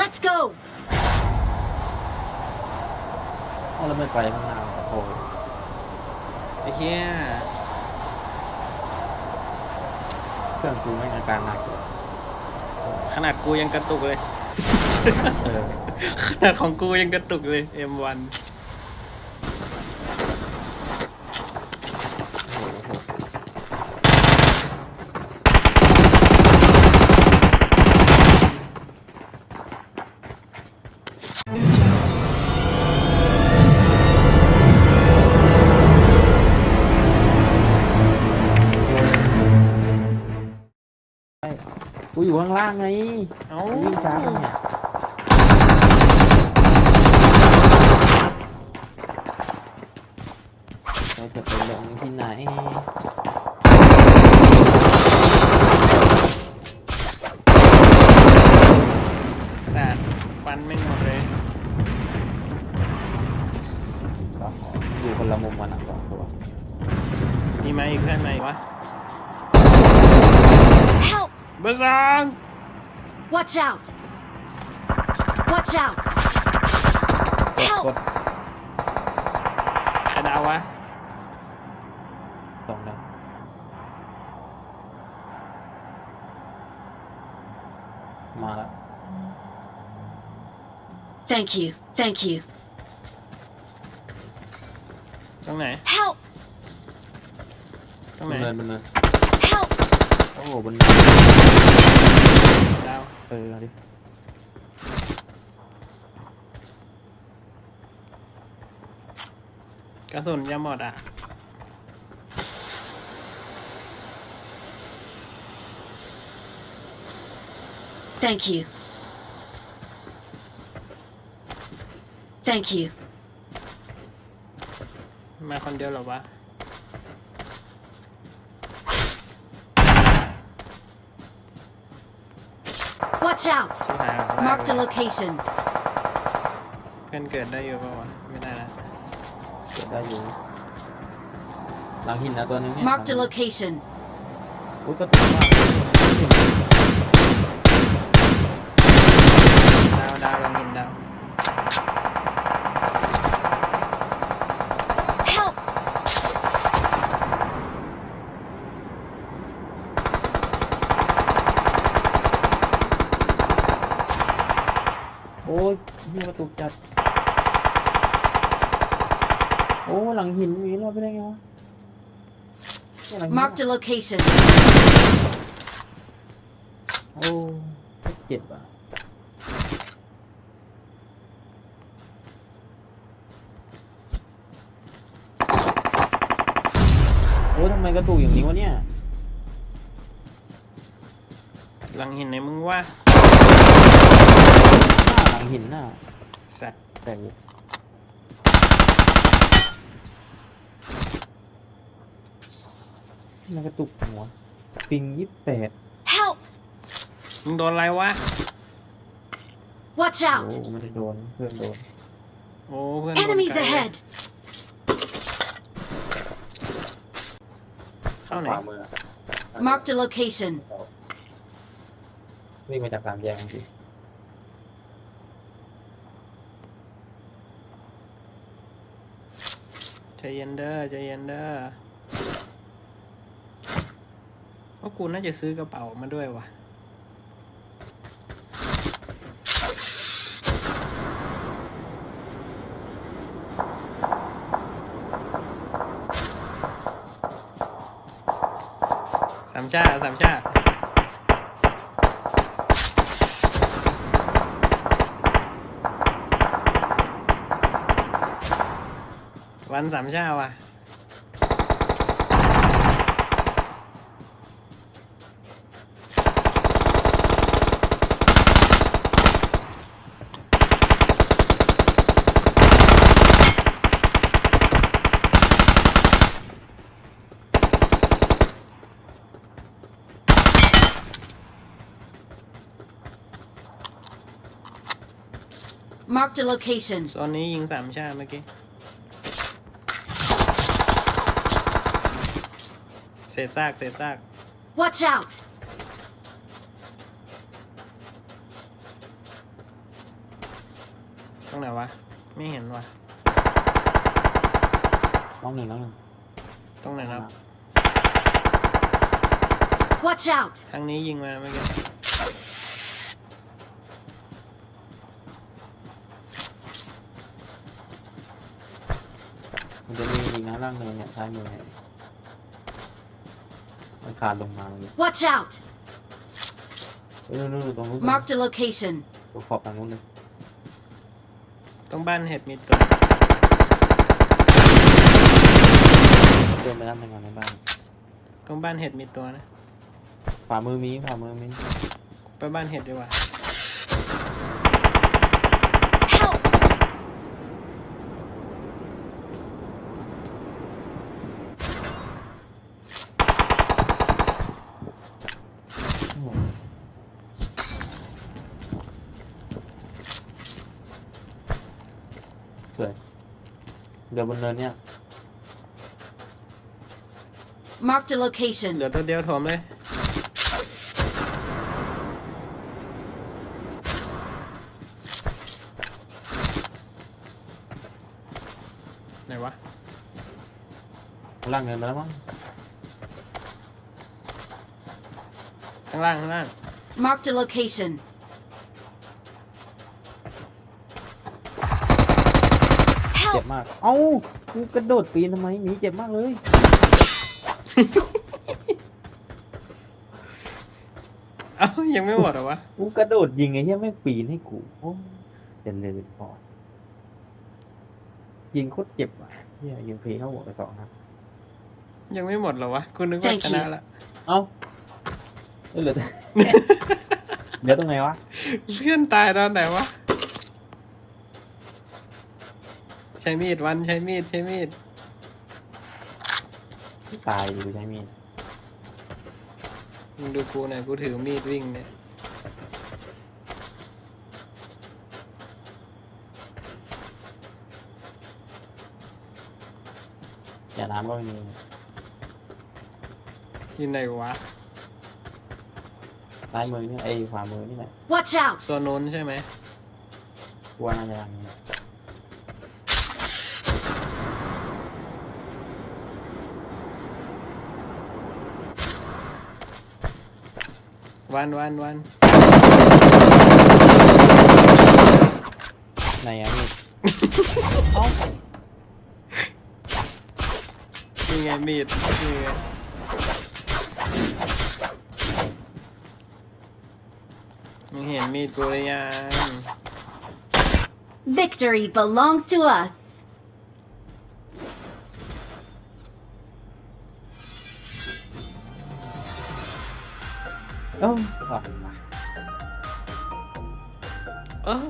Let's go! เอาแล้วไม่ไปข้างหน้าโอ้โหไอ้เหี้ยเครื่องกูไม่งอาการหนักเลยขนาดกูยังกระตุกเลย เออ ขนาดของกูยังกระตุกเลย M1 โอ้โห กูอยู่ข้างล่างไง เอ้ากูวิ่งช้าเนี่ย ละมุมมันอะสองตัวมีไหมาอีกเพื่อนมาอีกวะ Help! เบอร์สอง Watch out! Watch out! กด Help! กดใครดาววะสองนะมาแล้ว Thank you. Thank you. ตรงไหน Help! ตรงบไหนนเนินบนเนิน Help! โอ้โหบนเนินดาวเออเอาดิกระสุนจะหมดอะ Thank you. Thank you. มาคนเดียวเหรอวะ Watch out! ชิบหายแล้ว Marked a location. เพื่อนเกิดได้อยู่เปล่าวะไม่ได้นะเกิดได้อยู่หลังหินนะตัวนึงเนี่ย Marked a location. อุ้ยก็ตัวมากดาวดาวลองหินดาว Help! โอ้ยนี่กระตุกจัด โอ้หลังหินอย่างนี้เราไปได้ไงวะเนี่ยหลังหิน Marked a location. โอ้เจ็บอะโอ้ยทำไมกระตุกอย่างนี้วะเนี่ย หลังหินไหนมึงว่าหน้าหลังหินหน้า สัตว์แต่มันกระตุกหัวปิงยี่สิบแปด Help! มึงโดนอะไรวะ Watch โอ้ out! ไม่ได้โดนเพื่อนโดนโอ้เพื่อนโดน Enemies ไกลเลย ahead! เข้าไหนขวามือ Marked a location. วิ่งมาจากสามแยกจริง ใจเย็นเด้อใจเย็นเด้อเพราะกูน่าจะซื้อกระเป๋ามาด้วยว่ะสามชาสามชา วันสามชาติว่ะ Marked a location. โซนนี้ยิงสามชาติเมื่อกี้ เศษซากเศษซาก Watch out! รงไหนวะ ไม่เห็นวะน้องหนึ่งน้องหนึ่งตรงไหนครับ Watch out! ทางนี้ยิงมาเมื่อกี้ มันจะมีอีกนะล่างเนินเนี่ยซ้ายมือเนี่ย มันขาดลงมาเลย Watch out! เออนู่นๆตรงนู้น Marked a location. ตัวขอบทางนู้นเลยตรงบ้านเห็ดมีตัวเดินไปด้านในงานในบ้านตรงบ้านเห็ดมีตัวนะ ฝ่ามือมีฝ่ามือมีไปบ้านเห็ดดีกว่า สวยเดี๋ยวบนเนินเนี่ย Marked a เห location. ลือตัวเดียวโถมเลย ไหนวะข้างล่างเนินไปแล้วมั้งข้างล่าง ข้างล่าง Marked a location. เจ็บ Help! มาก เอ้ากูกระโดดปีนทำไมหมีเจ็บมากเลย เอ้ายังไม่หมดเหรอวะกูกระโดดยิงไอ้เหี้ยไม่งปีนให้กูโอ้เจนเลยพอยิงโคตรเจ็บอะเหี้ยยิงเพลเข้าหัวไปสองนัดยังไม่หมดเหรอวะคุณนึกว่า Thank ช you นะละเอ้าเอ้ยเหลือแต่ เหลือตรงไหนวะ เพื่อนตายตอนไหนวะ ใช้มีดวันใช้มีดใช้มีดตายอยู่ใช่มีดมึงดูกูหน่อยกูถือมีดวิ่งเนี่ยอย่าน้ำก็ไม่มียินไหนวะซ้ายมือนี่ไอ้ขวามือนี่แหละ Watch out! โซนนู้นใช่ไหมกลัวน่าจะทา งนี้วันวันวันในอะมีดนี่ไงมีดนี่ไงมึงเห็นมีดกูหรือยัง Victory belongs to us. เอ้าว่ะเออ